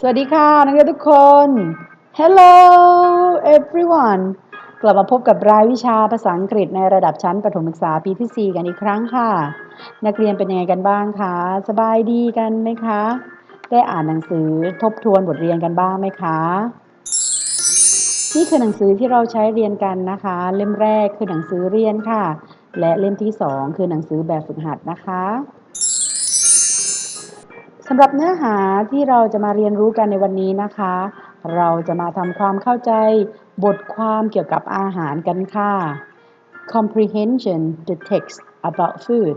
สวัสดีค่ะ นักเรียนทุกคน Hello everyone กลับมาพบกับรายวิชาภาษาอังกฤษในระดับชั้นประถมศึกษาปีที่ 4 กันอีกครั้งค่ะ นักเรียนเป็นยังไงกันบ้างคะ สบายดีกันไหมคะ ได้อ่านหนังสือทบทวนบทเรียนกันบ้างไหมคะ นี่คือหนังสือที่เราใช้เรียนกันนะคะ เล่มแรกคือหนังสือเรียนค่ะ และเล่มที่ 2 คือหนังสือแบบฝึกหัดนะคะ สำหรับเนื้อหาที่เราจะมาเรียนรู้กันในวันนี้นะคะ เราจะมาทำความเข้าใจบทความเกี่ยวกับอาหารกันค่ะ comprehension the text about food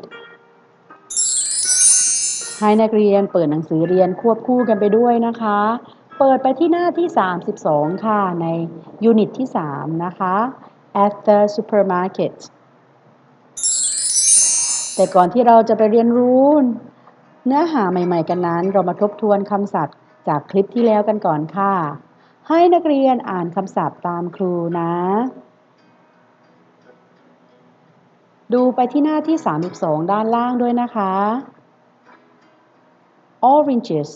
ให้นักเรียนเปิดหนังสือเรียนควบคู่กันไปด้วยนะคะ เปิดไปที่หน้าที่ 32 ค่ะ ในยูนิตที่ 3 นะคะ at the supermarket แต่ก่อนที่เราจะไปเรียนรู้ เนื้อหาใหม่ ๆ กันนั้น เรามาทบทวนคำศัพท์จากคลิปที่แล้วกันก่อนค่ะ ให้นักเรียนอ่านคำศัพท์ตามครูนะ ดูไปที่หน้าที่ 32 ด้านล่างด้วยนะคะ oranges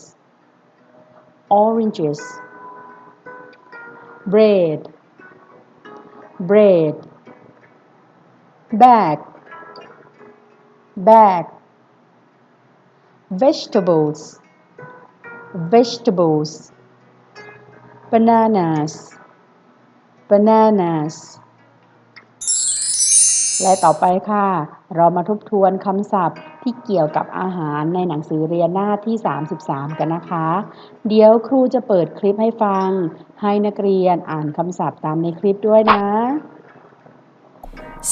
oranges bread bread bag bag vegetables vegetables bananas bananas และต่อไปค่ะ เรามาทบทวนคำศัพท์ที่เกี่ยวกับอาหารในหนังสือเรียนหน้าที่ 33 กันนะคะ เดี๋ยวครูจะเปิดคลิปให้ฟัง ให้นักเรียนอ่านคำศัพท์ตามในคลิปด้วยนะ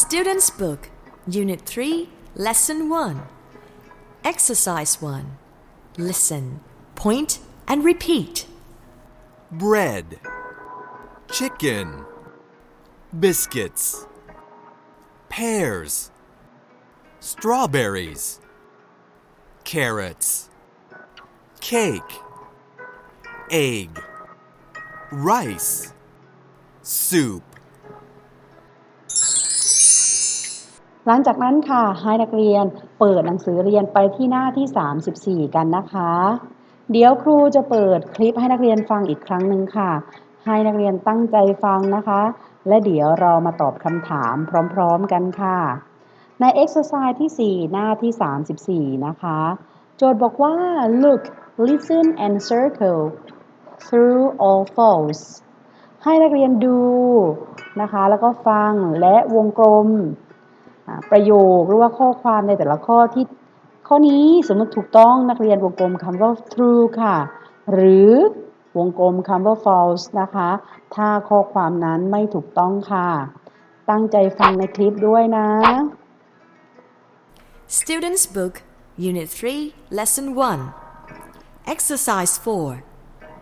Student's Book, Unit 3, Lesson 1. Exercise 1. Listen, point, and repeat. bread, chicken, biscuits, pears, strawberries, carrots, cake, egg, rice, soup. หลังจากนั้นค่ะให้นักเรียนเปิดหนังสือเรียนไปที่หน้าที่ 34 กันนะคะ เดี๋ยวครูจะเปิดคลิปให้นักเรียนฟังอีกครั้งหนึ่งค่ะ ให้นักเรียนตั้งใจฟังนะคะ และเดี๋ยวเรามาตอบคำถามพร้อมๆกันค่ะ ใน exercise ที่ 4 หน้าที่ 34 นะคะ โจทย์บอกว่า look listen and circle through all false ให้นักเรียนดูนะคะ แล้วก็ฟังและวงกลม ประโยคหรือว่าข้อความในแต่ละข้อที่ข้อนี้สมมติถูกต้องนักเรียนวงกลมคำว่า true ค่ะ หรือวงกลมคำว่า false นะคะ ถ้าข้อความนั้นไม่ถูกต้องค่ะ ตั้งใจฟังในคลิปด้วยนะ Student's Book, Unit 3, Lesson 1. Exercise 4.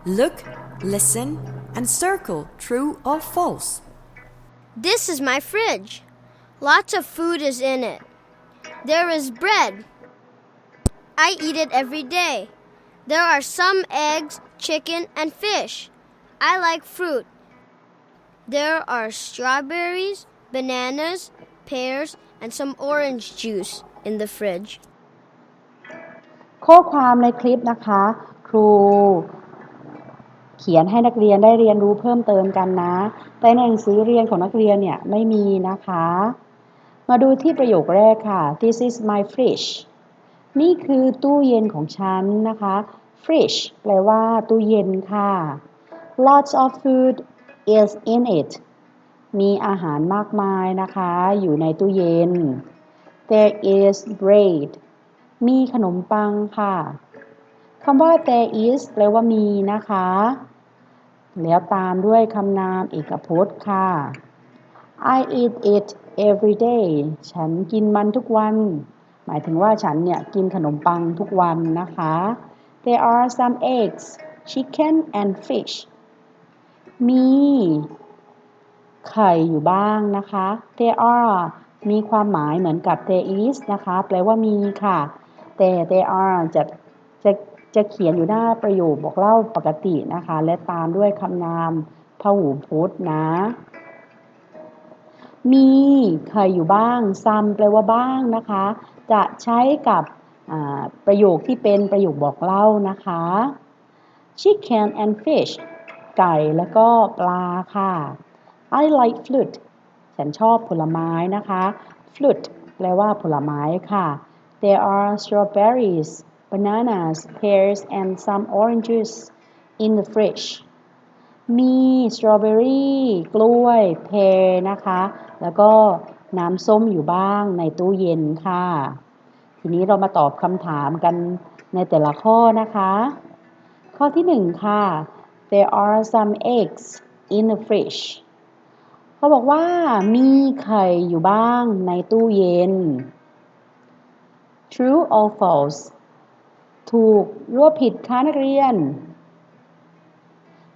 Look, listen, and circle true or false. This is my fridge. Lots of food is in it. There is bread. I eat it every day. There are some eggs, chicken, and fish. I like fruit. There are strawberries, bananas, pears, and some orange juice in the fridge. ข้อความในคลิปนะคะ ครู เขียนให้นักเรียนได้เรียนรู้เพิ่มเติมกันนะ แต่ในหนังสือเรียนของนักเรียนเนี่ยไม่มีนะคะ มาดูที่ประโยคแรกค่ะ this is my fridge นี่คือตู้เย็นของฉันนะคะ fridge แปลว่าตู้เย็นค่ะ lots of food is in it มีอาหารมากมายนะคะ อยู่ในตู้เย็น there is bread มีขนมปังค่ะคำว่า there is แปลว่ามีนะคะ แล้วตามด้วยคำนามเอกพจน์ค่ะ I eat it every day ฉันกินมันทุกวัน หมายถึงว่าฉันเนี่ยกินขนมปังทุกวันนะคะ There are some eggs chicken and fish มีไข่อยู่บ้างนะคะ There are มีความหมายเหมือนกับ there is นะคะ แปลว่ามีค่ะ แต่ there are จะจะจะเขียนอยู่หน้าประโยคบอกเล่าปกตินะคะ และตามด้วยคำนามพหูพจน์นะ มีเคยอยู่บ้าง some แปลว่าบ้างนะคะ จะใช้กับประโยคที่เป็นประโยคบอกเล่านะคะ chicken and fish ไก่แล้วก็ปลาค่ะ I like fruit ฉันชอบผลไม้นะคะ fruit แปลว่าผลไม้ค่ะ There are strawberries bananas pears and some oranges in the fridge มีสตรอเบอรี่กล้วย เพรนะคะ แล้วก็น้ำส้มอยู่บ้างในตู้เย็นค่ะ ทีนี้เรามาตอบคำถามกันในแต่ละข้อนะคะ ข้อที่หนึ่งค่ะ there are some eggs in the fridge เขาบอกว่ามีไข่อยู่บ้างในตู้เย็น true or false ถูกหรือว่าผิดคะนักเรียน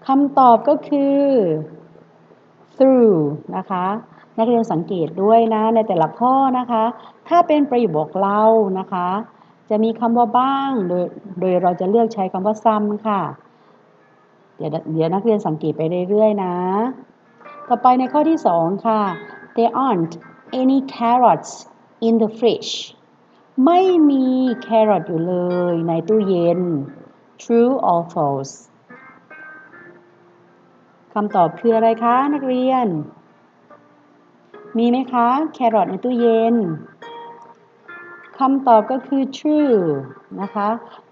คำตอบก็คือ through นะคะ นักเรียนสังเกตด้วยนะในแต่ละข้อนะคะ ถ้าเป็นประโยคบอกเล่านะคะ จะมีคำว่าบ้าง โดยโดยเราจะเลือกใช้คำว่า some ค่ะ เดี๋ยวเดี๋ยวนักเรียนสังเกตไปเรื่อยๆนะ ต่อไปในข้อที่2ค่ะ there aren't any carrots in the fridge ไม่มีแครอทอยู่เลยในตู้เย็น true or false คำตอบคืออะไรคะ นักเรียน มีไหมคะ แครอทในตู้เย็นคำตอบก็คือ true นะคะ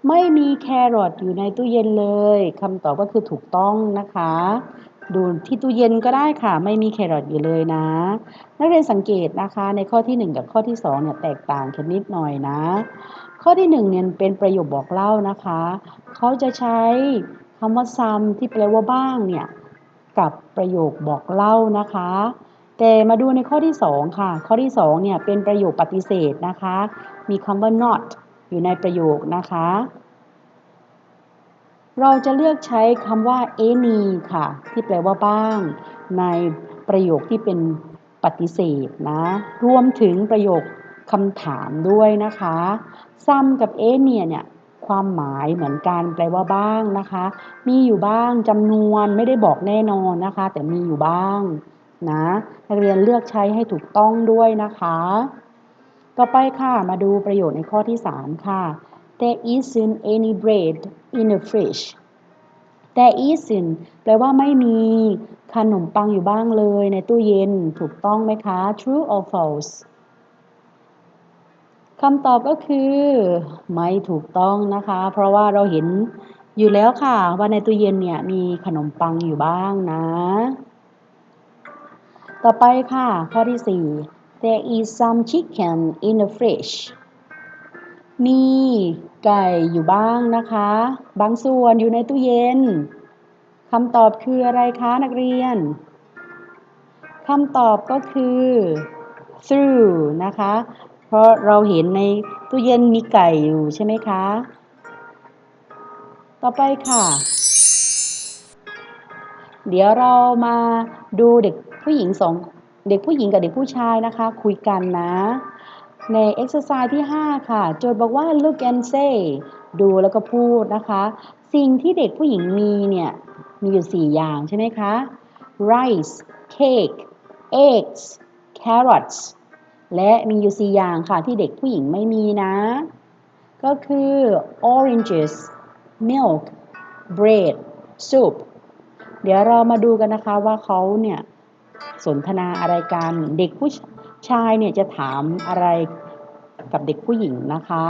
ไม่มีแครอทอยู่ในตู้เย็นเลยคำตอบก็คือถูกต้องนะคะ ดูที่ตู้เย็นก็ได้ค่ะ ไม่มีแครอทอยู่เลยนะ นักเรียนสังเกตนะคะ ในข้อที่ 1 กับข้อที่2เนี่ยแตกต่างกันนิดหน่อยนะ ข้อที่1เนี่ยเป็นประโยคบอกเล่านะคะ เขาจะใช้คำว่า some ที่แปลว่าบ้างเนี่ย กับประโยคบอกเล่านะคะ แต่มาดูในข้อที่ 2 ค่ะ ข้อที่ 2 เนี่ยเป็นประโยคปฏิเสธนะคะ มีคำว่า not อยู่ในประโยคนะคะ เราจะเลือกใช้คำว่า any ค่ะ ที่แปลว่าบ้าง ในประโยคที่เป็นปฏิเสธนะ รวมถึงประโยคคำถามด้วยนะคะ some กับ any เนี่ยความหมายเหมือนกันแปลว่าบ้างนะคะ มีอยู่บ้างจำนวนไม่ได้บอกแน่นอนนะคะ แต่มีอยู่บ้าง นะนักเรียนเลือกใช้ให้ถูกต้องด้วยนะคะ ต่อไปค่ะมาดูประโยชน์ในข้อที่ 3 ค่ะ There isn't any bread in the fridge There isn't แปลว่าไม่มีขนมปังอยู่บ้างเลยในตู้เย็นถูกต้องไหมคะ True or false คำตอบก็คือ ไม่ถูกต้องนะคะ เพราะว่าเราเห็นอยู่แล้วค่ะ ว่าในตู้เย็นเนี่ยมีขนมปังอยู่บ้างนะ ต่อไปค่ะ ข้อที่ 4 There is some chicken in the fridge มีไก่อยู่บ้างนะคะ บางส่วนอยู่ในตู้เย็นคำตอบคืออะไรคะนักเรียนคำตอบก็คือ through นะคะ เพราะเราเห็นในตู้เย็นมีไก่อยู่ใช่ไหมคะ ต่อไปค่ะ เดี๋ยวเรามาดูเด็กผู้หญิงสองเด็กผู้หญิงกับเด็กผู้ชายนะคะ คุยกันนะ ใน exercise ที่ 5 ค่ะ โจทย์บอกว่า look and say ดูแล้วก็พูดนะคะ สิ่งที่เด็กผู้หญิงมีเนี่ย มีอยู่ 4 อย่างใช่ไหมคะ rice cake eggs carrots และมีอยู่ 4 อย่างค่ะที่เด็กผู้หญิงไม่มีนะ ก็คือ oranges milk bread soup เดี๋ยวเรามาดูกันนะคะว่าเขาเนี่ยสนทนาอะไรกัน เด็กผู้ชายเนี่ยจะถามอะไรกับเด็กผู้หญิงนะคะ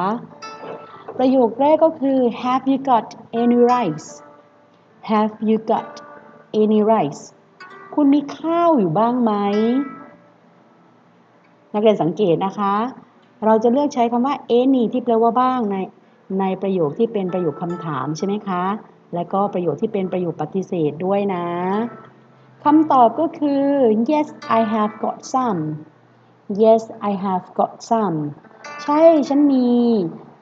ประโยคแรกก็คือ have you got any rice have you got any rice คุณมีข้าวอยู่บ้างไหม นักเรียนสังเกตนะคะ เราจะเลือกใช้คำว่า any ที่แปลว่าบ้างในในประโยคที่เป็นประโยคคำถามใช่ไหมคะ และก็ประโยคที่เป็นประโยคปฏิเสธด้วยนะคำตอบก็คือ yes I have got some yes I have got some ใช่ฉันมี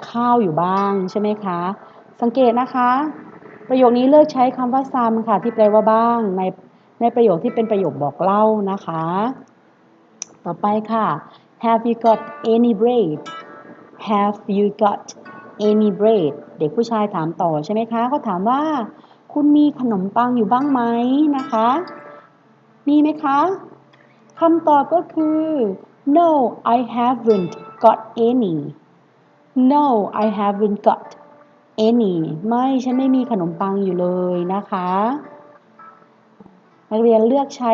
ข้าวอยู่บ้างใช่ไหมคะ สังเกตนะคะ ประโยคนี้เลือกใช้คำว่า some ค่ะ ที่แปลว่าบ้างในในประโยคที่เป็นประโยคบอกเล่านะคะ ต่อไปค่ะ Have you got any bread Have you got any bread เด็กผู้ชายถามต่อใช่ไหมคะเขาถามว่า คุณมีขนมปังอยู่บ้างไหมนะคะ มีไหมคะคำตอบก็คือ No I haven't got any No I haven't got any ไม่ฉันไม่มีขนมปังอยู่เลยนะคะนักเรียนเลือกใช้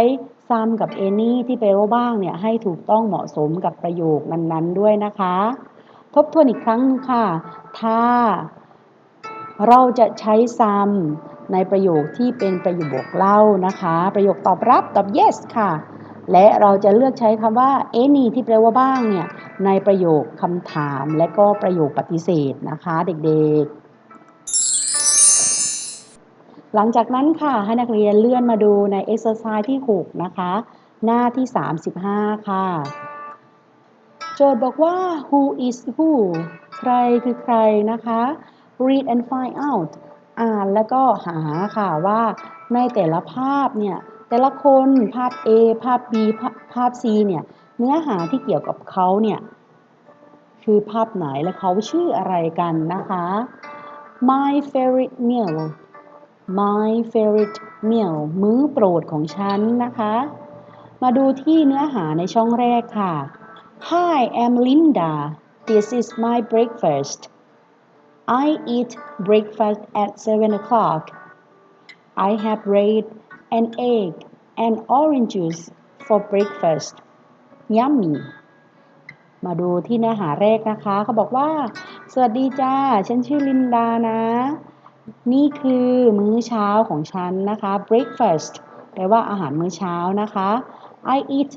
some กับ any ที่แปว่าบ้างเนี่ยให้ถูกต้องเหมาะสมกับประโยคนั้นๆด้วยนะคะ ทบทวนอีกครั้งค่ะ ถ้าเราจะใช้ some ในประโยคที่เป็นประโยคบอกเล่านะคะ ประโยคตอบรับตอบ yes ค่ะ และเราจะเลือกใช้คำว่า any ที่แปลว่าบ้างเนี่ย ในประโยคคำถามและก็ประโยคปฏิเสธนะคะเด็กๆ หลังจากนั้นค่ะ ให้นักเรียนเลื่อนมาดูใน exercise ที่ 6 นะคะ หน้าที่ 35 ค่ะ โจทย์บอกว่า who is who ใครคือใครนะคะ read and find out อ่านแล้วก็หาค่ะว่าในแต่ละภาพเนี่ย แต่ละคนภาพ A ภาพ B ภาพภาพ C เนี่ย เนื้อหาที่เกี่ยวกับเขาเนี่ย คือภาพไหนและเขาชื่ออะไรกันนะคะ my favorite meal my favorite meal มื้อโปรดของฉันนะคะ มาดูที่เนื้อหาในช่องแรกค่ะ Hi I'm Linda this is my breakfast I eat breakfast at 7 o'clock I have bread and egg and orange juice for breakfast yummy มาดูที่เนื้อหาแรกนะคะ เขาบอกว่า สวัสดีจ้า ฉันชื่อลินดานะ นี่คือมื้อเช้าของฉันนะคะ breakfast แปลว่าอาหารมื้อเช้านะคะ I eat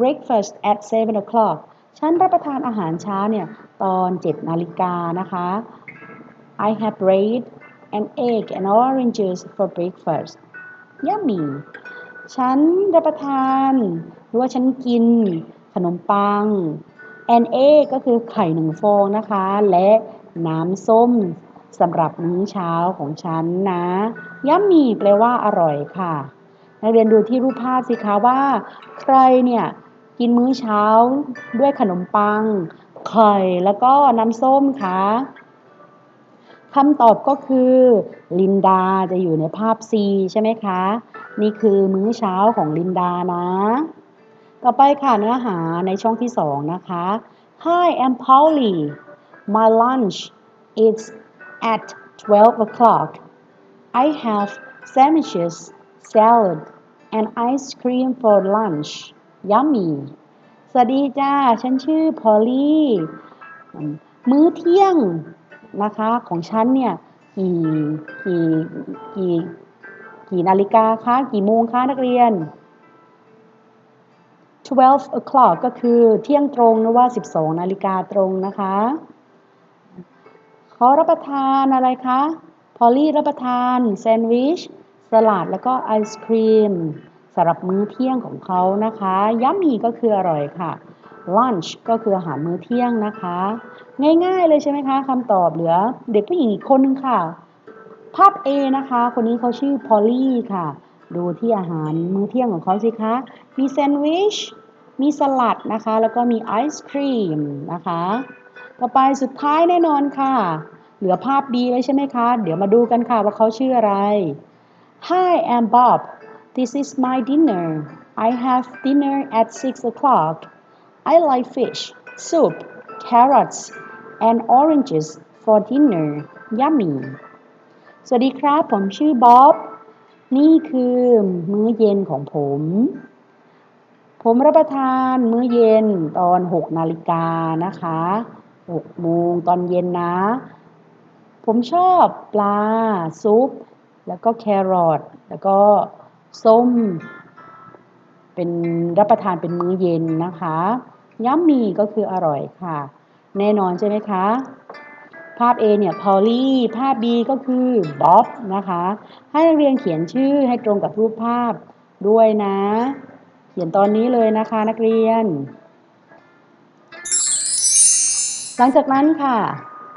breakfast at 7 o'clock ฉันรับประทานอาหารเช้าเนี่ย ตอน 7 นาฬิกานะคะ I have bread and egg and orange juice for breakfast yummy ฉันรับประทาน หรือว่าฉันกินขนมปัง and egg ก็คือไข่หนึ่งฟองนะคะ และน้ำส้มสำหรับมื้อเช้าของฉันนะ yummy แปลว่าอร่อยค่ะ นักเรียนดูที่รูปภาพสิคะว่า ใครเนี่ยกินมื้อเช้าด้วยขนมปังไข่แล้วก็น้ำส้มคะคำตอบก็คือ ลินดาจะอยู่ในภาพ C ใช่ไหมคะ นี่คือมื้อเช้าของลินดานะ ต่อไปค่ะเนื้อหาในช่องที่2นะคะ Hi I'm Polly my lunch is at 12 o'clock I have sandwiches salad and ice cream for lunch yummy สวัสดีจ้า ฉันชื่อพอลลี่ มื้อเที่ยงนะคะของฉันเนี่ยกี่กี่กี่กี่นาฬิกาคะกี่โมงคะนักเรียน 12 o'clock ก็คือเที่ยงตรงนะว่า 12 นาฬิกาตรงนะคะเขารับประทานอะไรคะ พอลลี่รับประทานแซนด์วิช สลัดแล้วก็ไอศครีมสำหรับมื้อเที่ยงของเขานะคะ ยัมมี่ก็คืออร่อยค่ะ lunch ก็คืออาหารมื้อเที่ยงนะคะ ง่ายๆเลยใช่ไหมคะคำตอบเหลือเด็กผู้หญิงอีกคนนึงค่ะ ภาพ A นะคะ คนนี้เขาชื่อพอลลี่ค่ะ ดูที่อาหารมื้อเที่ยงของเขาสิคะ มีแซนด์วิช มีสลัดนะคะ แล้วก็มีไอศครีมนะคะ ต่อไปสุดท้ายแน่นอนค่ะ เหลือภาพ B เลยใช่ไหมคะ เดี๋ยวมาดูกันค่ะว่าเขาชื่ออะไร Hi I'm Bob this is my dinner I have dinner at 6 o'clock I like fish soup carrots and oranges for dinner yummy สวัสดีครับ ผมชื่อบ๊อบ นี่คือมื้อเย็นของผม ผมรับประทานมื้อเย็นตอน 6 นาฬิกานะคะ 6 โมงตอนเย็นนะ ผมชอบปลา ซุป แล้วก็แครอทแล้วก็ส้ม เป็นรับประทานเป็นมื้อเย็นนะคะยัมมี่ก็คืออร่อยค่ะ แน่นอนใช่ไหมคะ ภาพ A เนี่ยพอลลี่ภาพ B ก็คือบ๊อบนะคะ ให้นักเรียนเขียนชื่อให้ตรงกับรูปภาพด้วยนะ เขียนตอนนี้เลยนะคะนักเรียน หลังจากนั้นค่ะ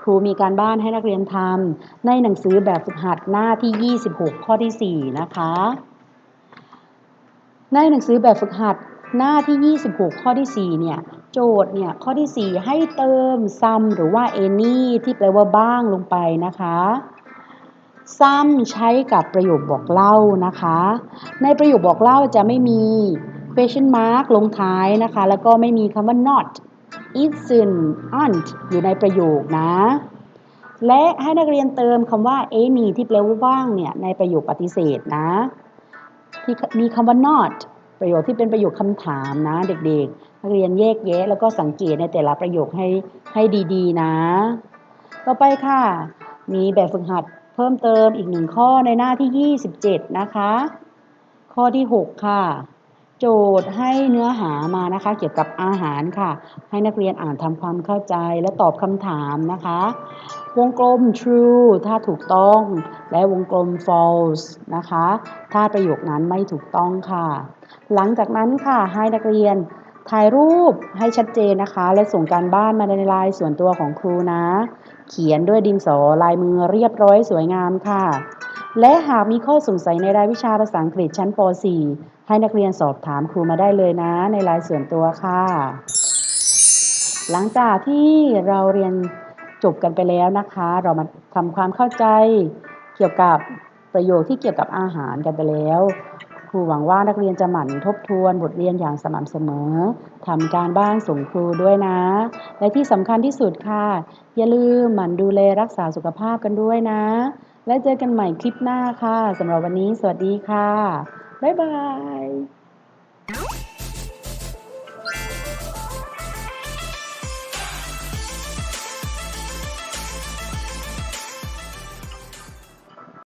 ครูมีการบ้านให้นักเรียนทำในหนังสือแบบฝึกหัดหน้าที่ 26 ข้อที่ 4 นะคะ ในหนังสือแบบฝึกหัดหน้าที่ 26 ข้อที่ 4 เนี่ย โจทย์เนี่ย ข้อที่ 4 ให้เติม some หรือว่า any ที่แปลว่าบ้างลงไปนะคะ some ใช้กับประโยคบอกเล่านะคะ ในประโยคบอกเล่าจะไม่มี question mark ลงท้ายนะคะ แล้วก็ไม่มีคำว่า not isn't aren't อยู่ในประโยคนะ และให้นักเรียนเติมคำว่า any ที่แปลว่าว่างเนี่ยในประโยคปฏิเสธนะที่มีคำว่า not ประโยคที่เป็นประโยคคำถามนะ เด็กๆ นักเรียนแยกแยะแล้วก็สังเกตในแต่ละประโยคให้ให้ดีๆ นะ ต่อไปค่ะ มีแบบฝึกหัดเพิ่มเติมอีกหนึ่งข้อในหน้าที่ 27 นะคะ ข้อที่ 6 ค่ะ โจทย์ให้เนื้อหามานะคะ เกี่ยวกับอาหารค่ะ ให้นักเรียนอ่านทำความเข้าใจและตอบคำถามนะคะ วงกลม true ถ้าถูกต้อง และวงกลม false นะคะ ถ้าประโยคนั้นไม่ถูกต้องค่ะ หลังจากนั้นค่ะให้นักเรียนถ่ายรูปให้ชัดเจนนะคะ และส่งการบ้านมาในไลน์ส่วนตัวของครูนะ เขียนด้วยดินสอลายมือเรียบร้อยสวยงามค่ะ และหากมีข้อสงสัยในรายวิชาภาษาอังกฤษชั้นป .4 ให้นักเรียนสอบถามครูมาได้เลยนะ ในไลน์ส่วนตัวค่ะ หลังจากที่เราเรียนจบกันไปแล้วนะคะ เรามาทำความเข้าใจเกี่ยวกับประโยชน์ที่เกี่ยวกับอาหารกันไปแล้วครูหวังว่านักเรียนจะหมั่นทบทวนบทเรียนอย่างสม่ำเสมอทำการบ้านส่งครูด้วยนะ และที่สำคัญที่สุดค่ะ อย่าลืมหมั่นดูแลรักษาสุขภาพกันด้วยนะ และเจอกันใหม่คลิปหน้าค่ะสำหรับวันนี้ สวัสดีค่ะ บ๊ายบาย